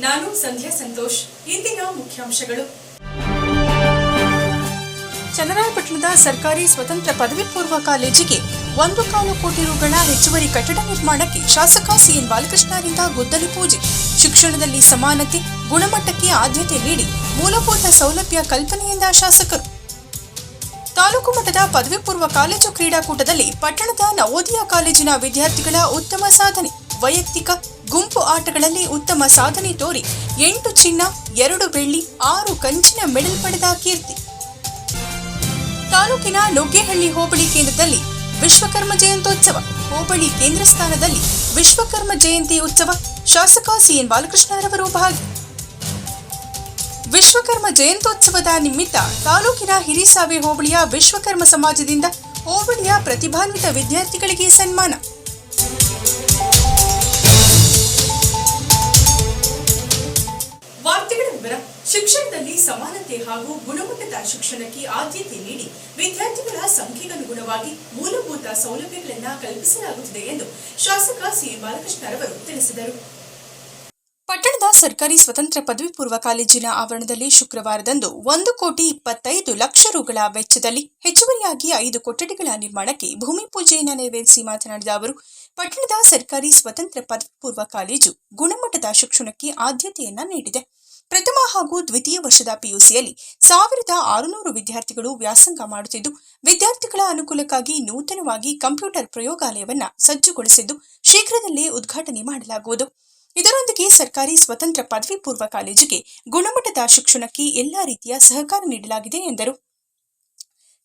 ನಾನು ಸಂಧ್ಯಾ ಸಂತೋಷ್. ಇಂದಿನ ಮುಖ್ಯಾಂಶಗಳು. ಚನ್ನರಾಯಪಟ್ಟಣದ ಸರ್ಕಾರಿ ಸ್ವತಂತ್ರ ಪದವಿ ಪೂರ್ವ ಕಾಲೇಜಿಗೆ ಒಂದು ಕಾಲು ಕೋಟಿ ರುಗಳ ಹೆಚ್ಚುವರಿ ಕಟ್ಟಡ ನಿರ್ಮಾಣಕ್ಕೆ ಶಾಸಕ ಸಿಎನ್ ಬಾಲಕೃಷ್ಣರಿಂದ ಗುದ್ದಲಿ ಪೂಜೆ. ಶಿಕ್ಷಣದಲ್ಲಿ ಸಮಾನತೆ, ಗುಣಮಟ್ಟಕ್ಕೆ ಆದ್ಯತೆ ನೀಡಿ ಮೂಲಭೂತ ಸೌಲಭ್ಯ ಕಲ್ಪನೆಯಿಂದ ಶಾಸಕರು. ತಾಲೂಕು ಮಟ್ಟದ ಪದವಿ ಪೂರ್ವ ಕಾಲೇಜು ಕ್ರೀಡಾಕೂಟದಲ್ಲಿ ಪಟ್ಟಣದ ನವೋದಯ ಕಾಲೇಜಿನ ವಿದ್ಯಾರ್ಥಿಗಳ ಉತ್ತಮ ಸಾಧನೆ. ವೈಯಕ್ತಿಕ ಗುಂಪು ಆಟಗಳಲ್ಲಿ ಉತ್ತಮ ಸಾಧನೆ ತೋರಿ ಎಂಟು ಚಿನ್ನ, ಎರಡು ಬೆಳ್ಳಿ, ಆರು ಕಂಚಿನ ಮೆಡಲ್ ಪಡೆದ ಕೀರ್ತಿ. ತಾಲೂಕಿನ ನುಗ್ಗೇಹಳ್ಳಿ ಹೋಬಳಿ ಕೇಂದ್ರದಲ್ಲಿ ವಿಶ್ವಕರ್ಮ ಜಯಂತೋತ್ಸವ ಹೋಬಳಿ ಕೇಂದ್ರ ಸ್ಥಾನದಲ್ಲಿ ವಿಶ್ವಕರ್ಮ ಜಯಂತಿ ಉತ್ಸವ. ಶಾಸಕ ಸಿಎನ್ ಬಾಲಕೃಷ್ಣರವರು ಭಾಗಿ. ವಿಶ್ವಕರ್ಮ ಜಯಂತೋತ್ಸವದ ನಿಮಿತ್ತ ತಾಲೂಕಿನ ಹಿರಿಸಾವೆ ಹೋಬಳಿಯ ವಿಶ್ವಕರ್ಮ ಸಮಾಜದಿಂದ ಹೋಬಳಿಯ ಪ್ರತಿಭಾನ್ವಿತ ವಿದ್ಯಾರ್ಥಿಗಳಿಗೆ ಸನ್ಮಾನ. ಶಿಕ್ಷಣದಲ್ಲಿ ಸಮಾನತೆ ಹಾಗೂ ಗುಣಮಟ್ಟದ ಶಿಕ್ಷಣಕ್ಕೆ ಆದ್ಯತೆ ನೀಡಿ ವಿದ್ಯಾರ್ಥಿಗಳ ಸಂಖ್ಯೆಗನುಗುಣವಾಗಿ ಮೂಲಭೂತ ಸೌಲಭ್ಯಗಳನ್ನು ಕಲ್ಪಿಸಲಾಗುತ್ತಿದೆ ಎಂದು ಶಾಸಕ ಸಿ ಬಾಲಕೃಷ್ಣರವರು ತಿಳಿಸಿದರು. ಪಟ್ಟಣದ ಸರ್ಕಾರಿ ಸ್ವತಂತ್ರ ಪದವಿ ಪೂರ್ವ ಕಾಲೇಜಿನ ಆವರಣದಲ್ಲಿ ಶುಕ್ರವಾರದಂದು ಒಂದು ಕೋಟಿ ಇಪ್ಪತ್ತೈದು ಲಕ್ಷ ರುಗಳ ವೆಚ್ಚದಲ್ಲಿ ಹೆಚ್ಚುವರಿಯಾಗಿ ಐದು ಕೊಠಡಿಗಳ ನಿರ್ಮಾಣಕ್ಕೆ ಭೂಮಿ ಪೂಜೆಯನ್ನು ನೆರವೇರಿಸಿ ಮಾತನಾಡಿದ ಅವರು, ಪಟ್ಟಣದ ಸರ್ಕಾರಿ ಸ್ವತಂತ್ರ ಪದವಿ ಪೂರ್ವ ಕಾಲೇಜು ಗುಣಮಟ್ಟದ ಶಿಕ್ಷಣಕ್ಕೆ ಆದ್ಯತೆಯನ್ನ ನೀಡಿದೆ. ಪ್ರಥಮ ಹಾಗೂ ದ್ವಿತೀಯ ವರ್ಷದ ಪಿಯುಸಿಯಲ್ಲಿ ಸಾವಿರದ ಆರುನೂರು ವಿದ್ಯಾರ್ಥಿಗಳು ವ್ಯಾಸಂಗ ಮಾಡುತ್ತಿದ್ದು, ವಿದ್ಯಾರ್ಥಿಗಳ ಅನುಕೂಲಕ್ಕಾಗಿ ನೂತನವಾಗಿ ಕಂಪ್ಯೂಟರ್ ಪ್ರಯೋಗಾಲಯವನ್ನು ಸಜ್ಜುಗೊಳಿಸಿದ್ದು, ಶೀಘ್ರದಲ್ಲೇ ಉದ್ಘಾಟನೆ ಮಾಡಲಾಗುವುದು. ಇದರೊಂದಿಗೆ ಸರ್ಕಾರಿ ಸ್ವತಂತ್ರ ಪದವಿ ಪೂರ್ವ ಕಾಲೇಜಿಗೆ ಗುಣಮಟ್ಟದ ಶಿಕ್ಷಣಕ್ಕೆ ಎಲ್ಲಾ ರೀತಿಯ ಸಹಕಾರ ನೀಡಲಾಗಿದೆ ಎಂದರು.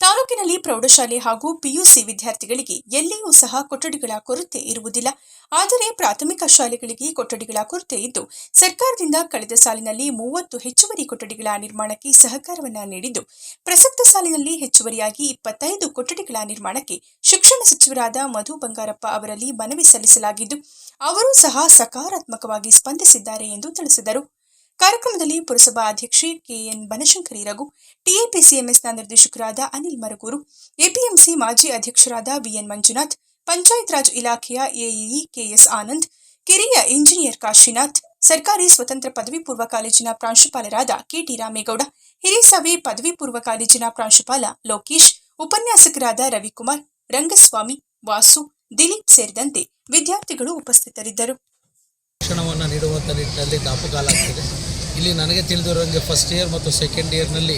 ತಾಲೂಕಿನಲ್ಲಿ ಪ್ರೌಢಶಾಲೆ ಹಾಗೂ ಪಿಯುಸಿ ವಿದ್ಯಾರ್ಥಿಗಳಿಗೆ ಎಲ್ಲಿಯೂ ಸಹ ಕೊಠಡಿಗಳ ಕೊರತೆ ಇರುವುದಿಲ್ಲ. ಆದರೆ ಪ್ರಾಥಮಿಕ ಶಾಲೆಗಳಿಗೆ ಕೊಠಡಿಗಳ ಕೊರತೆ ಇದ್ದು, ಸರ್ಕಾರದಿಂದ ಕಳೆದ ಸಾಲಿನಲ್ಲಿ ಮೂವತ್ತು ಹೆಚ್ಚುವರಿ ಕೊಠಡಿಗಳ ನಿರ್ಮಾಣಕ್ಕೆ ಸಹಕಾರವನ್ನು ನೀಡಿದ್ದು, ಪ್ರಸಕ್ತ ಸಾಲಿನಲ್ಲಿ ಹೆಚ್ಚುವರಿಯಾಗಿ ಇಪ್ಪತ್ತೈದು ಕೊಠಡಿಗಳ ನಿರ್ಮಾಣಕ್ಕೆ ಶಿಕ್ಷಣ ಸಚಿವರಾದ ಮಧು ಬಂಗಾರಪ್ಪ ಅವರಲ್ಲಿ ಮನವಿ ಸಲ್ಲಿಸಲಾಗಿದ್ದು, ಅವರೂ ಸಹ ಸಕಾರಾತ್ಮಕವಾಗಿ ಸ್ಪಂದಿಸಿದ್ದಾರೆ ಎಂದು ತಿಳಿಸಿದರು. ಕಾರ್ಯಕ್ರಮದಲ್ಲಿ ಪುರಸಭಾ ಅಧ್ಯಕ್ಷೆ ಕೆಎನ್ ಬನಶಂಕರಿ ರಘು, ಟಿಎಪಿಸಿಎಂಎಸ್ನ ನಿರ್ದೇಶಕರಾದ ಅನಿಲ್ ಮರಗೂರು, ಎಪಿಎಂಸಿ ಮಾಜಿ ಅಧ್ಯಕ್ಷರಾದ ವಿಎನ್ ಮಂಜುನಾಥ್ ಪಂಚಾಯತ್ ರಾಜ್ ಇಲಾಖೆಯ ಎಇಇ ಕೆಎಸ್ ಆನಂದ್, ಕಿರಿಯ ಇಂಜಿನಿಯರ್ ಕಾಶಿನಾಥ್, ಸರ್ಕಾರಿ ಸ್ವತಂತ್ರ ಪದವಿ ಪೂರ್ವ ಕಾಲೇಜಿನ ಪ್ರಾಂಶುಪಾಲರಾದ ಕೆಟಿ ರಾಮೇಗೌಡ ಹಿರಿಸಭೆ ಪದವಿ ಪೂರ್ವ ಕಾಲೇಜಿನ ಪ್ರಾಂಶುಪಾಲ ಲೋಕೇಶ್, ಉಪನ್ಯಾಸಕರಾದ ರವಿಕುಮಾರ್, ರಂಗಸ್ವಾಮಿ, ವಾಸು, ದಿಲೀಪ್ ಸೇರಿದಂತೆ ವಿದ್ಯಾರ್ಥಿಗಳು ಉಪಸ್ಥಿತರಿದ್ದರು. ಶಿಕ್ಷಣವನ್ನು ನೀಡುವಂಥ ನಿಟ್ಟಿನಲ್ಲಿ ದಾಪುಗಾಲಾಗ್ತಿದೆ ಇಲ್ಲಿ ನನಗೆ ತಿಳಿದಿರೋಂಗೆ ಫಸ್ಟ್ ಇಯರ್ ಮತ್ತು ಸೆಕೆಂಡ್ ಇಯರ್ನಲ್ಲಿ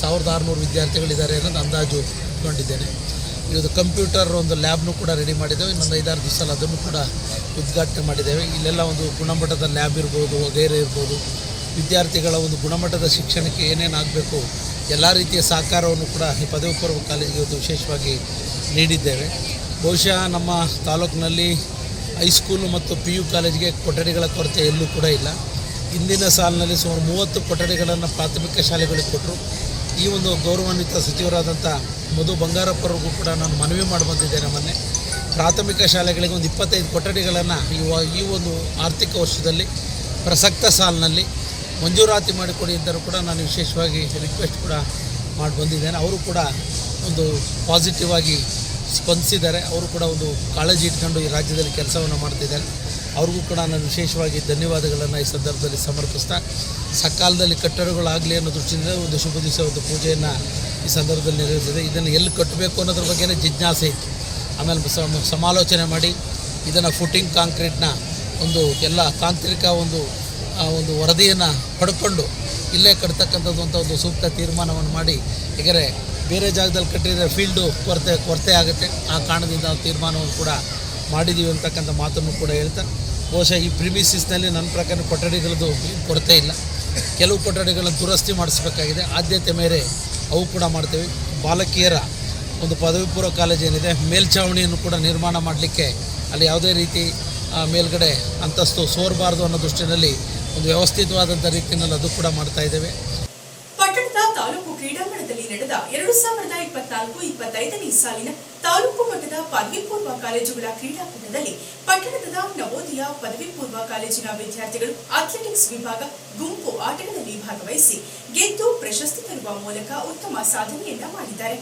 ಸಾವಿರದ ಆರುನೂರು ವಿದ್ಯಾರ್ಥಿಗಳಿದ್ದಾರೆ ಅನ್ನೋದು ಅಂದಾಜು ಕೊಂಡಿದ್ದೇನೆ ಇದು ಕಂಪ್ಯೂಟರ್ ಒಂದು ಲ್ಯಾಬ್ನು ಕೂಡ ರೆಡಿ ಮಾಡಿದ್ದೇವೆ. ಇನ್ನೊಂದು ಐದಾರು ದಿವಸ ಅದನ್ನು ಕೂಡ ಉದ್ಘಾಟನೆ ಮಾಡಿದ್ದೇವೆ. ಇಲ್ಲೆಲ್ಲ ಒಂದು ಗುಣಮಟ್ಟದ ಲ್ಯಾಬ್ ಇರ್ಬೋದು ವಗೈರೆ ಇರ್ಬೋದು. ವಿದ್ಯಾರ್ಥಿಗಳ ಒಂದು ಗುಣಮಟ್ಟದ ಶಿಕ್ಷಣಕ್ಕೆ ಏನೇನಾಗಬೇಕು ಎಲ್ಲ ರೀತಿಯ ಸಹಕಾರವನ್ನು ಕೂಡ ಈ ಪದವಿ ಪೂರ್ವ ಕಾಲೇಜಿಗೆ ಒಂದು ವಿಶೇಷವಾಗಿ ನೀಡಿದ್ದೇವೆ. ಬಹುಶಃ ನಮ್ಮ ತಾಲೂಕಿನಲ್ಲಿ ಹೈಸ್ಕೂಲು ಮತ್ತು ಪಿ ಯು ಕಾಲೇಜಿಗೆ ಕೊಠಡಿಗಳ ಕೊರತೆ ಎಲ್ಲೂ ಕೂಡ ಇಲ್ಲ. ಇಂದಿನ ಸಾಲಿನಲ್ಲಿ ಸುಮಾರು ಮೂವತ್ತು ಕೊಠಡಿಗಳನ್ನು ಪ್ರಾಥಮಿಕ ಶಾಲೆಗಳಿಗೆ ಕೊಟ್ಟರು. ಈ ಒಂದು ಗೌರವಾನ್ವಿತ ಸಚಿವರಾದಂಥ ಮಧು ಬಂಗಾರಪ್ಪರಿಗೂ ಕೂಡ ನಾನು ಮನವಿ ಮಾಡಿ ಬಂದಿದ್ದೇನೆ ಮೊನ್ನೆ. ಪ್ರಾಥಮಿಕ ಶಾಲೆಗಳಿಗೆ ಒಂದು ಇಪ್ಪತ್ತೈದು ಕೊಠಡಿಗಳನ್ನು ಈ ಈ ಒಂದು ಆರ್ಥಿಕ ವರ್ಷದಲ್ಲಿ, ಪ್ರಸಕ್ತ ಸಾಲಿನಲ್ಲಿ ಮಂಜೂರಾತಿ ಮಾಡಿಕೊಡಿ ಅಂತಲೂ ಕೂಡ ನಾನು ವಿಶೇಷವಾಗಿ ರಿಕ್ವೆಸ್ಟ್ ಕೂಡ ಮಾಡಿ ಬಂದಿದ್ದೇನೆ. ಅವರು ಕೂಡ ಒಂದು ಪಾಸಿಟಿವ್ ಆಗಿ ಸ್ಪಂದಿಸಿದ್ದಾರೆ. ಅವರು ಕೂಡ ಒಂದು ಕಾಳಜಿ ಇಟ್ಕೊಂಡು ಈ ರಾಜ್ಯದಲ್ಲಿ ಕೆಲಸವನ್ನು ಮಾಡ್ತಿದ್ದಾರೆ. ಅವ್ರಿಗೂ ಕೂಡ ನಾನು ವಿಶೇಷವಾಗಿ ಧನ್ಯವಾದಗಳನ್ನು ಈ ಸಂದರ್ಭದಲ್ಲಿ ಸಮರ್ಪಿಸ್ತಾ, ಸಕಾಲದಲ್ಲಿ ಕಟ್ಟಡಗಳಾಗಲಿ ಅನ್ನೋ ದೃಷ್ಟಿಯಿಂದ ಒಂದು ಶುಭ ದಿವಸ, ಒಂದು ಪೂಜೆಯನ್ನು ಈ ಸಂದರ್ಭದಲ್ಲಿ ನೆರವೇರಿಸಿದೆ. ಇದನ್ನು ಎಲ್ಲಿ ಕಟ್ಟಬೇಕು ಅನ್ನೋದ್ರ ಬಗ್ಗೆನೇ ಜಿಜ್ಞಾಸೆ ಇತ್ತು. ಆಮೇಲೆ ಸಮ- ಸಮಾಲೋಚನೆ ಮಾಡಿ, ಇದನ್ನು ಫುಟಿಂಗ್ ಕಾಂಕ್ರೀಟ್ನ ಒಂದು ಎಲ್ಲ ತಾಂತ್ರಿಕ ಒಂದು ಒಂದು ವರದಿಯನ್ನು ಪಡ್ಕೊಂಡು, ಇಲ್ಲೇ ಕಟ್ತಕ್ಕಂಥದ್ದು ಅಂತ ಒಂದು ಸೂಕ್ತ ತೀರ್ಮಾನವನ್ನು ಮಾಡಿ ಯಾಕಂದರೆ ಬೇರೆ ಜಾಗದಲ್ಲಿ ಕಟ್ಟಿದರೆ ಫೀಲ್ಡು ಕೊರತೆ ಕೊರತೆ ಆಗುತ್ತೆ. ಆ ಕಾರಣದಿಂದ ನಾವು ತೀರ್ಮಾನವನ್ನು ಕೂಡ ಮಾಡಿದ್ದೀವಿ ಅಂತಕ್ಕಂಥ ಮಾತನ್ನು ಕೂಡ ಹೇಳ್ತಾರೆ. ಬಹುಶಃ ಈ ಪ್ರಿಮಿಸಿಸ್ನಲ್ಲಿ ನನ್ನ ಪ್ರಕಾರ ಕೊಠಡಿಗಳದ್ದು ಕೊರತೆ ಇಲ್ಲ. ಕೆಲವು ಕೊಠಡಿಗಳನ್ನು ದುರಸ್ತಿ ಮಾಡಿಸ್ಬೇಕಾಗಿದೆ. ಆದ್ಯತೆ ಮೇರೆ ಅವು ಕೂಡ ಮಾಡ್ತೇವೆ. ಬಾಲಕಿಯರ ಒಂದು ಪದವಿ ಪೂರ್ವ ಕಾಲೇಜ್ ಏನಿದೆ ಮೇಲ್ಛಾವಣಿಯನ್ನು ಕೂಡ ನಿರ್ಮಾಣ ಮಾಡಲಿಕ್ಕೆ ಅಲ್ಲಿ ಯಾವುದೇ ರೀತಿ ಮೇಲ್ಗಡೆ ಅಂತಸ್ತು ಸೋರಬಾರ್ದು ಅನ್ನೋ ದೃಷ್ಟಿನಲ್ಲಿ ಒಂದು ವ್ಯವಸ್ಥಿತವಾದಂಥ ರೀತಿಯಲ್ಲಿ ಅದು ಕೂಡ ಮಾಡ್ತಾ ಇದ್ದೇವೆ. ಪಟ್ಟಣದ ತಾಲೂಕು ಕ್ರೀಡಾಂಗಣದಲ್ಲಿ ನಡೆದ ಎರಡು ಸಾವಿರದ ಇಪ್ಪತ್ನಾಲ್ಕು ಇಪ್ಪತ್ತೈದನೇ ಸಾಲಿನ ತಾಲೂಕು ಮಟ್ಟದ ಪದವಿ ಪೂರ್ವ ಕಾಲೇಜುಗಳ ಕ್ರೀಡಾಕೂಟದಲ್ಲಿ ಪಟ್ಟಣದ ನವೋದಯ ಪದವಿ ಪೂರ್ವ ಕಾಲೇಜಿನ ವಿದ್ಯಾರ್ಥಿಗಳು ಅಥ್ಲೆಟಿಕ್ಸ್ ವಿಭಾಗ ಗುಂಪು ಆಟಗಳಲ್ಲಿ ಭಾಗವಹಿಸಿ ಗೆದ್ದು ಪ್ರಶಸ್ತಿ ತರುವ ಮೂಲಕ ಉತ್ತಮ ಸಾಧನೆಯನ್ನ ಮಾಡಿದ್ದಾರೆ.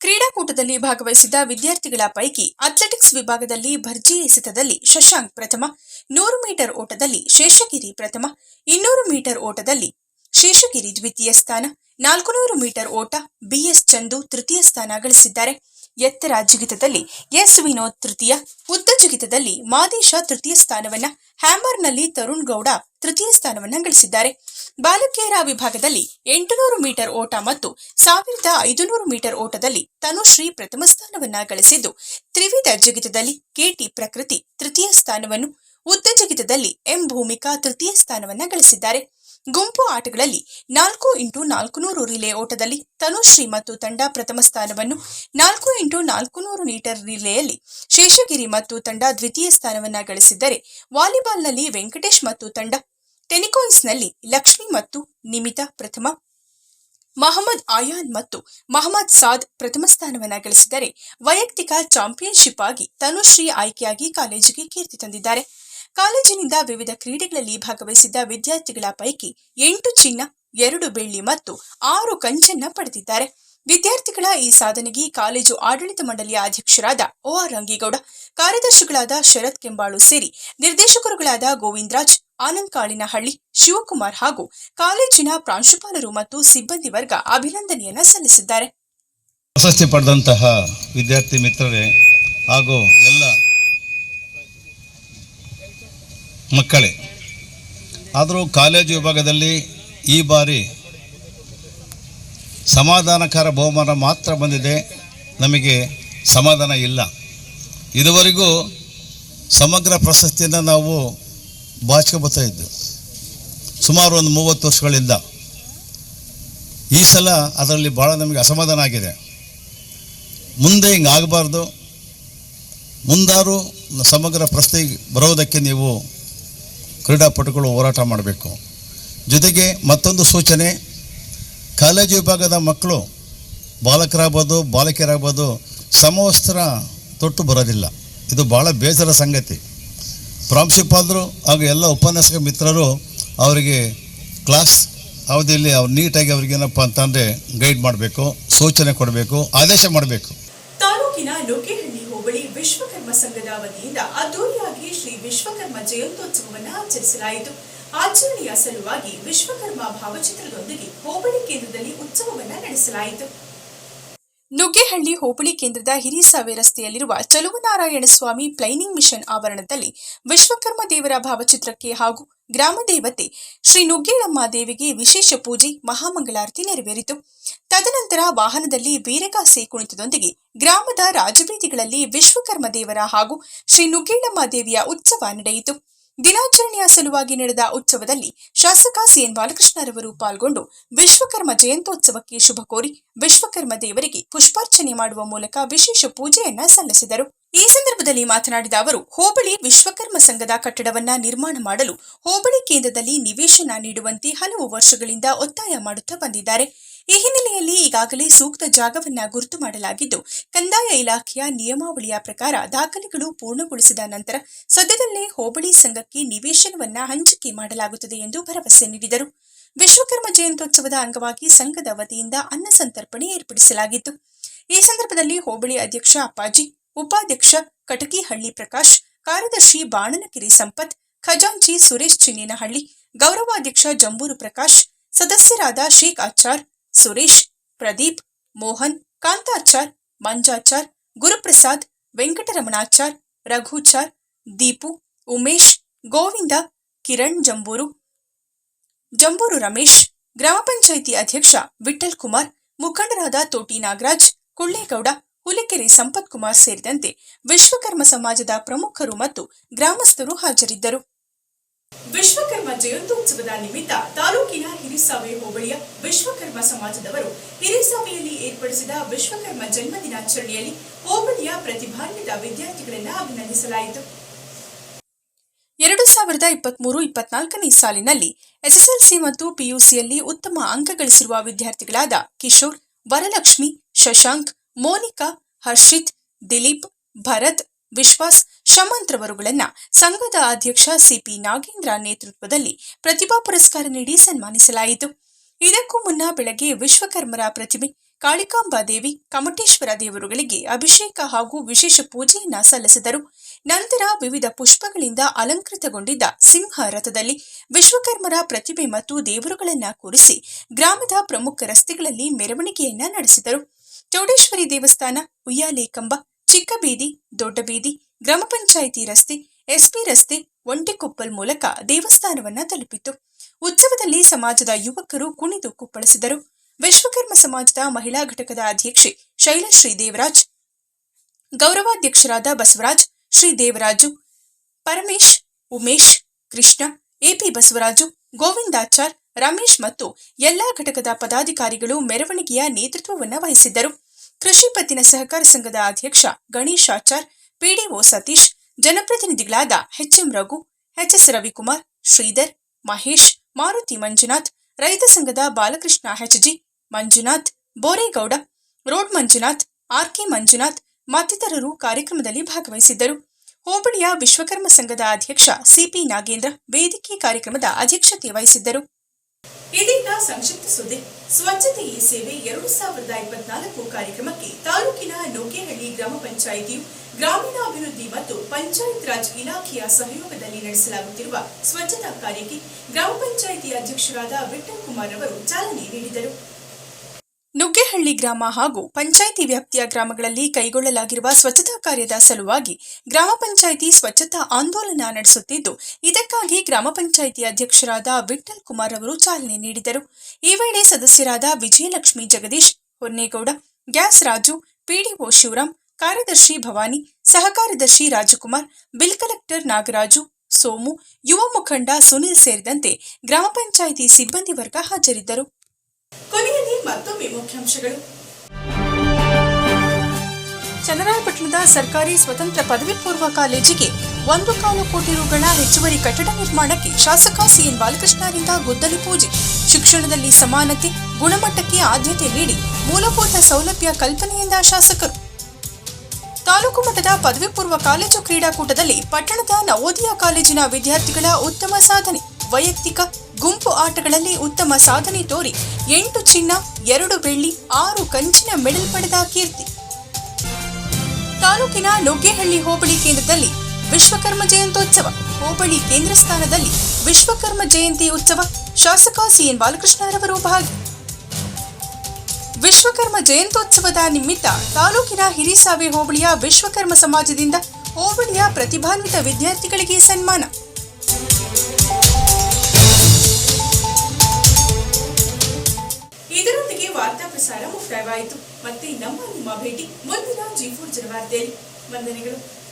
ಕ್ರೀಡಾಕೂಟದಲ್ಲಿ ಭಾಗವಹಿಸಿದ ವಿದ್ಯಾರ್ಥಿಗಳ ಪೈಕಿ ಅಥ್ಲೆಟಿಕ್ಸ್ ವಿಭಾಗದಲ್ಲಿ ಭರ್ಜಿ ಎಸೆತದಲ್ಲಿ ಶಶಾಂಕ್ ಪ್ರಥಮ, ನೂರು ಮೀಟರ್ ಓಟದಲ್ಲಿ ಶೇಷಗಿರಿ ಪ್ರಥಮ, ಇನ್ನೂರು ಮೀಟರ್ ಓಟದಲ್ಲಿ ಶೇಷಗಿರಿ ದ್ವಿತೀಯ ಸ್ಥಾನ, ನಾಲ್ಕುನೂರು ಮೀಟರ್ ಓಟ ಬಿಎಸ್ ಚಂದು ತೃತೀಯ ಸ್ಥಾನ ಗಳಿಸಿದ್ದಾರೆ. ಎತ್ತರ ಜಿಗಿತದಲ್ಲಿ ಎಸ್ ವಿನೋದ್ ತೃತೀಯ ಉದ್ದ ಜಿಗಿತದಲ್ಲಿ ಮಾದೇಶ ತೃತೀಯ ಸ್ಥಾನವನ್ನ, ಹ್ಯಾಮರ್ನಲ್ಲಿ ತರುಣ್ ಗೌಡ ತೃತೀಯ ಸ್ಥಾನವನ್ನ ಗಳಿಸಿದ್ದಾರೆ. ಬಾಲಕಿಯರ ವಿಭಾಗದಲ್ಲಿ ಎಂಟುನೂರು ಮೀಟರ್ ಓಟ ಮತ್ತು ಸಾವಿರದ ಐದುನೂರು ಮೀಟರ್ ಓಟದಲ್ಲಿ ತನುಶ್ರೀ ಪ್ರಥಮ ಸ್ಥಾನವನ್ನ ಗಳಿಸಿದ್ದು, ತ್ರಿವಿಧ ಜಿಗಿತದಲ್ಲಿ ಕೆಟಿ ಪ್ರಕೃತಿ ತೃತೀಯ ಸ್ಥಾನವನ್ನು ಉದ್ದ ಜಿಗಿತದಲ್ಲಿ ಎಂ ಭೂಮಿಕಾ ತೃತೀಯ ಸ್ಥಾನವನ್ನ ಗಳಿಸಿದ್ದಾರೆ. ಗುಂಪು ಆಟಗಳಲ್ಲಿ ನಾಲ್ಕು ಇಂಟು ನಾಲ್ಕುನೂರು ರಿಲೇ ಓಟದಲ್ಲಿ ತನುಶ್ರೀ ಮತ್ತು ತಂಡ ಪ್ರಥಮ ಸ್ಥಾನವನ್ನು ನಾಲ್ಕು ಇಂಟು ನಾಲ್ಕುನೂರು ಮೀಟರ್ ರಿಲೇಯಲ್ಲಿ ಶೇಷಗಿರಿ ಮತ್ತು ತಂಡ ದ್ವಿತೀಯ ಸ್ಥಾನವನ್ನು ಗಳಿಸಿದ್ದರೆ ವಾಲಿಬಾಲ್ನಲ್ಲಿ ವೆಂಕಟೇಶ್ ಮತ್ತು ತಂಡ ಟೆನಿಕೋನ್ಸ್ನಲ್ಲಿ ಲಕ್ಷ್ಮಿ ಮತ್ತು ನಿಮಿತಾ ಪ್ರಥಮ. ಮಹಮ್ಮದ್ ಆಯಾನ್ ಮತ್ತು ಮಹಮ್ಮದ್ ಸಾದ್ ಪ್ರಥಮ ಸ್ಥಾನವನ್ನು ಗಳಿಸಿದರೆ ವೈಯಕ್ತಿಕ ಚಾಂಪಿಯನ್ಶಿಪ್ ಆಗಿ ತನುಶ್ರೀ ಆಯ್ಕೆಯಾಗಿ ಕಾಲೇಜಿಗೆ ಕೀರ್ತಿ ತಂದಿದ್ದಾರೆ. ಕಾಲೇಜಿನಿಂದ ವಿವಿಧ ಕ್ರೀಡೆಗಳಲ್ಲಿ ಭಾಗವಹಿಸಿದ್ದ ವಿದ್ಯಾರ್ಥಿಗಳ ಪೈಕಿ ಎಂಟು ಚಿನ್ನ, ಎರಡು ಬೆಳ್ಳಿ ಮತ್ತು ಆರು ಕಂಚನ್ನ ಪಡೆದಿದ್ದಾರೆ. ವಿದ್ಯಾರ್ಥಿಗಳ ಈ ಸಾಧನೆಗೆ ಕಾಲೇಜು ಆಡಳಿತ ಮಂಡಳಿಯ ಅಧ್ಯಕ್ಷರಾದ ಒ ಆರ್ ರಂಗೇಗೌಡ, ಕಾರ್ಯದರ್ಶಿಗಳಾದ ಶರತ್ ಕೆಂಬಾಳು ಸೇರಿ ನಿರ್ದೇಶಕರುಗಳಾದ ಗೋವಿಂದರಾಜ್, ಆನಂದ್ ಕಾಳಿನಹಳ್ಳಿ, ಶಿವಕುಮಾರ್ ಹಾಗೂ ಕಾಲೇಜಿನ ಪ್ರಾಂಶುಪಾಲರು ಮತ್ತು ಸಿಬ್ಬಂದಿ ವರ್ಗ ಅಭಿನಂದನೆಯನ್ನು ಸಲ್ಲಿಸಿದ್ದಾರೆ. ಪ್ರಶಸ್ತಿ ಪಡೆದಂತಹ ವಿದ್ಯಾರ್ಥಿ ಮಿತ್ರರೇ ಹಾಗೂ ಎಲ್ಲ ಮಕ್ಕಳೇ, ಆದರೂ ಕಾಲೇಜು ವಿಭಾಗದಲ್ಲಿ ಈ ಬಾರಿ ಸಮಾಧಾನಕರ ಬಹುಮಾನ ಮಾತ್ರ ಬಂದಿದೆ. ನಮಗೆ ಸಮಾಧಾನ ಇಲ್ಲ. ಇದುವರೆಗೂ ಸಮಗ್ರ ಪ್ರಶಸ್ತಿಯನ್ನು ನಾವು ಬಾಚ್ಕೊಬತ್ತಾ ಇದ್ದು ಸುಮಾರು ಒಂದು ಮೂವತ್ತು ವರ್ಷಗಳಿಂದ. ಈ ಸಲ ಅದರಲ್ಲಿ ಭಾಳ ನಮಗೆ ಅಸಮಾಧಾನ ಆಗಿದೆ. ಮುಂದೆ ಹಿಂಗೆ ಆಗಬಾರ್ದು. ಮುಂದಾರು ಸಮಗ್ರ ಪ್ರಶ್ನೆ ಬರೋದಕ್ಕೆ ನೀವು ಕ್ರೀಡಾಪಟುಗಳು ಹೋರಾಟ ಮಾಡಬೇಕು. ಜೊತೆಗೆ ಮತ್ತೊಂದು ಸೂಚನೆ, ಕಾಲೇಜು ವಿಭಾಗದ ಮಕ್ಕಳು ಬಾಲಕರಾಗ್ಬೋದು, ಬಾಲಕಿಯರಾಗ್ಬೋದು ಸಮವಸ್ತ್ರ ತೊಟ್ಟು ಬರೋದಿಲ್ಲ. ಇದು ಭಾಳ ಬೇಸರ ಸಂಗತಿ. ಪ್ರಾಂಶುಪಾಲರು ಹಾಗೂ ಎಲ್ಲ ಉಪನ್ಯಾಸಕ ಮಿತ್ರರು ಅವರಿಗೆ ಕ್ಲಾಸ್ ಅವಧಿಯಲ್ಲಿ ಅವ್ರು ನೀಟಾಗಿ ಅವ್ರಿಗೇನಪ್ಪ ಅಂತಂದರೆ ಗೈಡ್ ಮಾಡಬೇಕು, ಸೂಚನೆ ಕೊಡಬೇಕು, ಆದೇಶ ಮಾಡಬೇಕು. ತಾಲೂಕಿನ ಲೋಕೇಹಳ್ಳಿ ಹೋಬಳಿ ವಿಶ್ವಕರ್ಮ ಸಂಘದ ವತಿಯಿಂದ ಅದ್ದೂರಿಯಾಗಿ ಶ್ರೀ ವಿಶ್ವಕರ್ಮ ಜಯಂತ್ಯೋತ್ಸವವನ್ನು ಆಚರಿಸಲಾಯಿತು. ಆಚರಣೆಯ ಸಲುವಾಗಿ ವಿಶ್ವಕರ್ಮ ಭಾವಚಿತ್ರದೊಂದಿಗೆ ಹೋಬಳಿ ಕೇಂದ್ರದಲ್ಲಿ ಉತ್ಸವವನ್ನು ನಡೆಸಲಾಯಿತು. ನುಗ್ಗೇಹಳ್ಳಿ ಹೋಬಳಿ ಕೇಂದ್ರದ ಹಿರಿಸಾವೆ ರಸ್ತೆಯಲ್ಲಿರುವ ಚಲುವನಾರಾಯಣ ಸ್ವಾಮಿ ಪ್ಲೈನಿಂಗ್ ಮಿಷನ್ ಆವರಣದಲ್ಲಿ ವಿಶ್ವಕರ್ಮ ದೇವರ ಭಾವಚಿತ್ರಕ್ಕೆ ಹಾಗೂ ಗ್ರಾಮ ದೇವತೆ ಶ್ರೀ ನುಗ್ಗೇಳಮ್ಮ ದೇವಿಗೆ ವಿಶೇಷ ಪೂಜೆ, ಮಹಾಮಂಗಳಾರತಿ ನೆರವೇರಿತು. ತದನಂತರ ವಾಹನದಲ್ಲಿ ವೀರಗಾಸೆ ಕುಣಿತದೊಂದಿಗೆ ಗ್ರಾಮದ ರಾಜಬೀದಿಗಳಲ್ಲಿ ವಿಶ್ವಕರ್ಮ ದೇವರ ಹಾಗೂ ಶ್ರೀ ನುಗ್ಗೇಳಮ್ಮ ದೇವಿಯ ಉತ್ಸವ ನಡೆಯಿತು. ದಿನಾಚರಣೆಯ ಸಲುವಾಗಿ ನಡೆದ ಉತ್ಸವದಲ್ಲಿ ಶಾಸಕ ಸಿಎನ್ ಬಾಲಕೃಷ್ಣರವರು ಪಾಲ್ಗೊಂಡು ವಿಶ್ವಕರ್ಮ ಜಯಂತ್ಯೋತ್ಸವಕ್ಕೆ ಶುಭ ಕೋರಿ ವಿಶ್ವಕರ್ಮ ದೇವರಿಗೆ ಪುಷ್ಪಾರ್ಚನೆ ಮಾಡುವ ಮೂಲಕ ವಿಶೇಷ ಪೂಜೆಯನ್ನ ಸಲ್ಲಿಸಿದರು. ಈ ಸಂದರ್ಭದಲ್ಲಿ ಮಾತನಾಡಿದ ಅವರು, ಹೋಬಳಿ ವಿಶ್ವಕರ್ಮ ಸಂಘದ ಕಟ್ಟಡವನ್ನ ನಿರ್ಮಾಣ ಮಾಡಲು ಹೋಬಳಿ ಕೇಂದ್ರದಲ್ಲಿ ನಿವೇಶನ ನೀಡುವಂತೆ ಹಲವು ವರ್ಷಗಳಿಂದ ಒತ್ತಾಯ ಮಾಡುತ್ತಾ ಬಂದಿದ್ದಾರೆ. ಈ ಹಿನ್ನೆಲೆಯಲ್ಲಿ ಈಗಾಗಲೇ ಸೂಕ್ತ ಜಾಗವನ್ನ ಗುರುತು ಮಾಡಲಾಗಿದ್ದು, ಕಂದಾಯ ಇಲಾಖೆಯ ನಿಯಮಾವಳಿಯ ಪ್ರಕಾರ ದಾಖಲೆಗಳು ಪೂರ್ಣಗೊಳಿಸಿದ ನಂತರ ಸದ್ಯದಲ್ಲೇ ಹೋಬಳಿ ಸಂಘಕ್ಕೆ ನಿವೇಶನವನ್ನ ಹಂಚಿಕೆ ಮಾಡಲಾಗುತ್ತದೆ ಎಂದು ಭರವಸೆ ನೀಡಿದರು. ವಿಶ್ವಕರ್ಮ ಜಯಂತ್ಯೋತ್ಸವದ ಅಂಗವಾಗಿ ಸಂಘದ ವತಿಯಿಂದ ಅನ್ನ ಸಂತರ್ಪಣೆ ಏರ್ಪಡಿಸಲಾಗಿತ್ತು. ಈ ಸಂದರ್ಭದಲ್ಲಿ ಹೋಬಳಿ ಅಧ್ಯಕ್ಷ ಅಪ್ಪಾಜಿ, ಉಪಾಧ್ಯಕ್ಷ ಕಟಕಿಹಳ್ಳಿ ಪ್ರಕಾಶ್, ಕಾರ್ಯದರ್ಶಿ ಬಾಣನಕೆರೆ ಸಂಪತ್, ಖಜಾಂಚಿ ಸುರೇಶ್ ಚಿನ್ನೇನಹಳ್ಳಿ, ಗೌರವಾಧ್ಯಕ್ಷ ಜಂಬೂರು ಪ್ರಕಾಶ್, ಸದಸ್ಯರಾದ ಶೇಖ್ ಆಚಾರ್ ಸುರೇಶ್, ಪ್ರದೀಪ್, ಮೋಹನ್, ಕಾಂತಾಚಾರ್, ಮಂಜಾಚಾರ್, ಗುರುಪ್ರಸಾದ್, ವೆಂಕಟರಮಣಾಚಾರ್, ರಘುಚಾರ್, ದೀಪು, ಉಮೇಶ್, ಗೋವಿಂದ, ಕಿರಣ್ ಜಂಬೂರು ಜಂಬೂರು ರಮೇಶ್, ಗ್ರಾಮ ಪಂಚಾಯಿತಿ ಅಧ್ಯಕ್ಷ ವಿಠಲ್ ಕುಮಾರ್, ಮುಖಂಡರಾದ ತೋಟಿ ನಾಗರಾಜ್, ಕುಳ್ಳೇಗೌಡ, ಹುಲಿಕೆರೆ ಸಂಪತ್ ಕುಮಾರ್ ಸೇರಿದಂತೆ ವಿಶ್ವಕರ್ಮ ಸಮಾಜದ ಪ್ರಮುಖರು ಮತ್ತು ಗ್ರಾಮಸ್ಥರು ಹಾಜರಿದ್ದರು. ವಿಶ್ವಕರ್ಮ ಜಯಂತ್ಯೋತ್ಸವದ ನಿಮಿತ್ತ ತಾಲೂಕಿನ ಹಿರಿಸಾವೆ ಹೋಬಳಿಯ ವಿಶ್ವಕರ್ಮ ಸಮಾಜದವರು ಹಿರಿಸಾವೆಯಲ್ಲಿ ಏರ್ಪಡಿಸಿದ ವಿಶ್ವಕರ್ಮ ಜನ್ಮ ದಿನಾಚರಣೆಯಲ್ಲಿ ಹೋಬಳಿಯ ಪ್ರತಿಭಾನ್ವಿತ ವಿದ್ಯಾರ್ಥಿಗಳನ್ನು ಅಭಿನಂದಿಸಲಾಯಿತು. ಎರಡು ಸಾವಿರದ ಇಪ್ಪತ್ಮೂರು ಇಪ್ಪತ್ನಾಲ್ಕನೇ ಸಾಲಿನಲ್ಲಿ ಎಸ್ಎಸ್ಎಲ್ಸಿ ಮತ್ತು ಪಿಯುಸಿಯಲ್ಲಿ ಉತ್ತಮ ಅಂಕ ಗಳಿಸಿರುವ ವಿದ್ಯಾರ್ಥಿಗಳಾದ ಕಿಶೋರ್, ವರಲಕ್ಷ್ಮಿ, ಶಶಾಂಕ್, ಮೋನಿಕಾ, ಹರ್ಷಿತ್, ದಿಲೀಪ್, ಭರತ್, ವಿಶ್ವಾಸ್ ಶಮಂತ್ರವರುಗಳನ್ನ ಸಂಘದ ಅಧ್ಯಕ್ಷ ಸಿಪಿ ನಾಗೇಂದ್ರ ನೇತೃತ್ವದಲ್ಲಿ ಪ್ರತಿಭಾ ಪುರಸ್ಕಾರ ನೀಡಿ ಸನ್ಮಾನಿಸಲಾಯಿತು. ಇದಕ್ಕೂ ಮುನ್ನ ಬೆಳಗ್ಗೆ ವಿಶ್ವಕರ್ಮರ ಪ್ರತಿಮೆ, ಕಾಳಿಕಾಂಬಾ ದೇವಿ, ಕಮಟೇಶ್ವರ ದೇವರುಗಳಿಗೆ ಅಭಿಷೇಕ ಹಾಗೂ ವಿಶೇಷ ಪೂಜೆಯನ್ನ ಸಲ್ಲಿಸಿದರು. ನಂತರ ವಿವಿಧ ಪುಷ್ಪಗಳಿಂದ ಅಲಂಕೃತಗೊಂಡಿದ್ದ ಸಿಂಹ ರಥದಲ್ಲಿ ವಿಶ್ವಕರ್ಮರ ಪ್ರತಿಭೆ ಮತ್ತು ದೇವರುಗಳನ್ನ ಕೂರಿಸಿ ಗ್ರಾಮದ ಪ್ರಮುಖ ರಸ್ತೆಗಳಲ್ಲಿ ಮೆರವಣಿಗೆಯನ್ನ ನಡೆಸಿದರು. ಚೌಡೇಶ್ವರಿ ದೇವಸ್ಥಾನ, ಉಯ್ಯಾಲೆ ಕಂಬ ಚಿಕ್ಕ ಬೀದಿ ದೊಡ್ಡ ಬೀದಿ ಗ್ರಾಮ ಪಂಚಾಯಿತಿ ರಸ್ತೆ, ಎಸ್ಪಿ ರಸ್ತೆ ಒಂಟಿಕೊಪ್ಪಲ್ ಮೂಲಕ ದೇವಸ್ಥಾನವನ್ನ ತಲುಪಿತು ಉತ್ಸವದಲ್ಲಿ ಸಮಾಜದ ಯುವಕರು ಕುಣಿದು ಕುಪ್ಪಳಿಸಿದರು. ವಿಶ್ವಕರ್ಮ ಸಮಾಜದ ಮಹಿಳಾ ಘಟಕದ ಅಧ್ಯಕ್ಷೆ ಶೈಲಶ್ರೀ ದೇವರಾಜ್ ಗೌರವಾಧ್ಯಕ್ಷರಾದ ಬಸವರಾಜ್ ಶ್ರೀ ದೇವರಾಜು ಪರಮೇಶ್, ಉಮೇಶ್, ಕೃಷ್ಣ ಎಪಿ ಬಸವರಾಜು, ಗೋವಿಂದಾಚಾರ್, ರಮೇಶ್ ಮತ್ತು ಎಲ್ಲಾ ಘಟಕದ ಪದಾಧಿಕಾರಿಗಳು ಮೆರವಣಿಗೆಯ ನೇತೃತ್ವವನ್ನು ವಹಿಸಿದ್ದರು. ಕೃಷಿ ಪತ್ತಿನ ಸಹಕಾರ ಸಂಘದ ಅಧ್ಯಕ್ಷ ಗಣೇಶಾಚಾರ್ ಪಿಡಿಒ ಸತೀಶ್, ಜನಪ್ರತಿನಿಧಿಗಳಾದ ಎಚ್ಎಂ ರಘು, ಎಚ್ಎಸ್ ರವಿಕುಮಾರ್, ಶ್ರೀಧರ್, ಮಹೇಶ್, ಮಾರುತಿ ಮಂಜುನಾಥ್, ರೈತ ಸಂಘದ Balakrishna HG Manjunath, Boregowda, road Manjunath, RK Manjunath ಮತ್ತಿತರರು ಕಾರ್ಯಕ್ರಮದಲ್ಲಿ ಭಾಗವಹಿಸಿದ್ದರು. ಹೋಬಳಿಯ ವಿಶ್ವಕರ್ಮ ಸಂಘದ ಅಧ್ಯಕ್ಷ ಸಿಪಿ ನಾಗೇಂದ್ರ ವೇದಿಕೆ ಕಾರ್ಯಕ್ರಮದ ಅಧ್ಯಕ್ಷತೆ ವಹಿಸಿದ್ದರು. ಇದೀಗ ಸಂಕ್ಷಿಪ್ತ ಸುದ್ದಿ. ಸ್ವಚ್ಛತೆ ಈ ಸೇವೆ ಎರಡು ಸಾವಿರದ ಇಪ್ಪತ್ನಾಲ್ಕು ಕಾರ್ಯಕ್ರಮಕ್ಕೆ ತಾಲೂಕಿನ ನುಗ್ಗೇಹಳ್ಳಿ ಗ್ರಾಮ ಪಂಚಾಯಿತಿಯು ಗ್ರಾಮೀಣಾಭಿವೃದ್ಧಿ ಮತ್ತು ಪಂಚಾಯತ್ ರಾಜ್ ಇಲಾಖೆಯ ಸಹಯೋಗದಲ್ಲಿ ನಡೆಸಲಾಗುತ್ತಿರುವ ಸ್ವಚ್ಛತಾ ಕಾರ್ಯಕ್ಕೆ ಗ್ರಾಮ ಪಂಚಾಯಿತಿ ಅಧ್ಯಕ್ಷರಾದ ವಿಠಲ್ ಕುಮಾರ್ ಅವರು ಚಾಲನೆ ನೀಡಿದರು. ನುಗ್ಗೆಹಳ್ಳಿ ಗ್ರಾಮ ಹಾಗೂ ಪಂಚಾಯಿತಿ ವ್ಯಾಪ್ತಿಯ ಗ್ರಾಮಗಳಲ್ಲಿ ಕೈಗೊಳ್ಳಲಾಗಿರುವ ಸ್ವಚ್ಛತಾ ಕಾರ್ಯದ ಸಲುವಾಗಿ ಗ್ರಾಮ ಪಂಚಾಯಿತಿ ಸ್ವಚ್ಛತಾ ಆಂದೋಲನ ನಡೆಸುತ್ತಿದ್ದು, ಇದಕ್ಕಾಗಿ ಗ್ರಾಮ ಪಂಚಾಯಿತಿ ಅಧ್ಯಕ್ಷರಾದ ವಿಠಲ್ ಕುಮಾರ್ ಅವರು ಚಾಲನೆ ನೀಡಿದರು. ಈ ವೇಳೆ ಸದಸ್ಯರಾದ ವಿಜಯಲಕ್ಷ್ಮಿ ಜಗದೀಶ್ ಹೊನ್ನೇಗೌಡ, ಗ್ಯಾಸ್ ರಾಜು, ಪಿಡಿಒ ಶಿವರಾಮ್ ಕಾರ್ಯದರ್ಶಿ ಭವಾನಿ ಸಹ ಕಾರ್ಯದರ್ಶಿ ರಾಜಕುಮಾರ್, ಬಿಲ್ ಕಲೆಕ್ಟರ್ ನಾಗರಾಜು, ಸೋಮು, ಯುವ ಮುಖಂಡ ಸುನಿಲ್ ಸೇರಿದಂತೆ ಗ್ರಾಮ ಪಂಚಾಯಿತಿ ಸಿಬ್ಬಂದಿ ವರ್ಗ ಹಾಜರಿದ್ದರು. ಕೊನೆಯಲ್ಲಿ ಮತ್ತೊಮ್ಮೆ ಮುಖ್ಯಾಂಶಗಳು. ಚನ್ನರಾಯಪಟ್ಟಣದ ಸರ್ಕಾರಿ ಸ್ವತಂತ್ರ ಪದವಿ ಪೂರ್ವ ಕಾಲೇಜಿಗೆ ಒಂದು ಕಾಲು ಕೋಟಿ ರುಗಳ ಹೆಚ್ಚುವರಿ ಕಟ್ಟಡ ನಿರ್ಮಾಣಕ್ಕೆ ಶಾಸಕ ಸಿಎನ್ ಬಾಲಕೃಷ್ಣರಿಂದ ಗುದ್ದಲಿ ಪೂಜೆ. ಶಿಕ್ಷಣದಲ್ಲಿ ಸಮಾನತೆ, ಗುಣಮಟ್ಟಕ್ಕೆ ಆದ್ಯತೆ ನೀಡಿ ಮೂಲಭೂತ ಸೌಲಭ್ಯ ಕಲ್ಪನೆಯಿಂದ ಶಾಸಕರು ತಾಲೂಕು ಮಟ್ಟದ ಪದವಿ ಪೂರ್ವ ಕಾಲೇಜು ಕ್ರೀಡಾಕೂಟದಲ್ಲಿ ಪಟ್ಟಣದ ನವೋದಯ ಕಾಲೇಜಿನ ವಿದ್ಯಾರ್ಥಿಗಳ ಉತ್ತಮ ಸಾಧನೆ. ವೈಯಕ್ತಿಕ ಗುಂಪು ಆಟಗಳಲ್ಲಿ ಉತ್ತಮ ಸಾಧನೆ ತೋರಿ, ಎಂಟು ಚಿನ್ನ, ಎರಡು ಬೆಳ್ಳಿ, ಆರು ಕಂಚಿನ ಮೆಡಲ್ ಪಡೆದ ಕೀರ್ತಿ. ತಾಲೂಕಿನ ನುಗ್ಗೇಹಳ್ಳಿ ಹೋಬಳಿ ಕೇಂದ್ರದಲ್ಲಿ ವಿಶ್ವಕರ್ಮ ಜಯಂತ್ಯೋತ್ಸವ. ಹೋಬಳಿ ಕೇಂದ್ರ ಸ್ಥಾನದಲ್ಲಿ ವಿಶ್ವಕರ್ಮ ಜಯಂತಿ ಉತ್ಸವ. ಶಾಸಕ ಸಿಎನ್ ಬಾಲಕೃಷ್ಣರವರು ಭಾಗಿ ವಿಶ್ವಕರ್ಮ ಜಯಂತ್ಯೋತ್ಸವದ ನಿಮಿತ್ತ ತಾಲೂಕಿನ ಹಿರಿಸಾವೆ ಹೋಬಳಿಯ ವಿಶ್ವಕರ್ಮ ಸಮಾಜದಿಂದ ಹೋಬಳಿಯ ಪ್ರತಿಭಾನ್ವಿತ ವಿದ್ಯಾರ್ಥಿಗಳಿಗೆ ಸನ್ಮಾನ. ಇದರೊಂದಿಗೆ ವಾರ್ತಾ ಪ್ರಸಾರ ಮುಕ್ತಾಯವಾಯಿತು. ಮತ್ತೆ ನಮ್ಮ ನಿಮ್ಮ ಭೇಟಿ ಮುಂದಿನ ಜಿ ಜನವಾರ್ತೆಯಲ್ಲಿ ವಂದನೆಗಳು.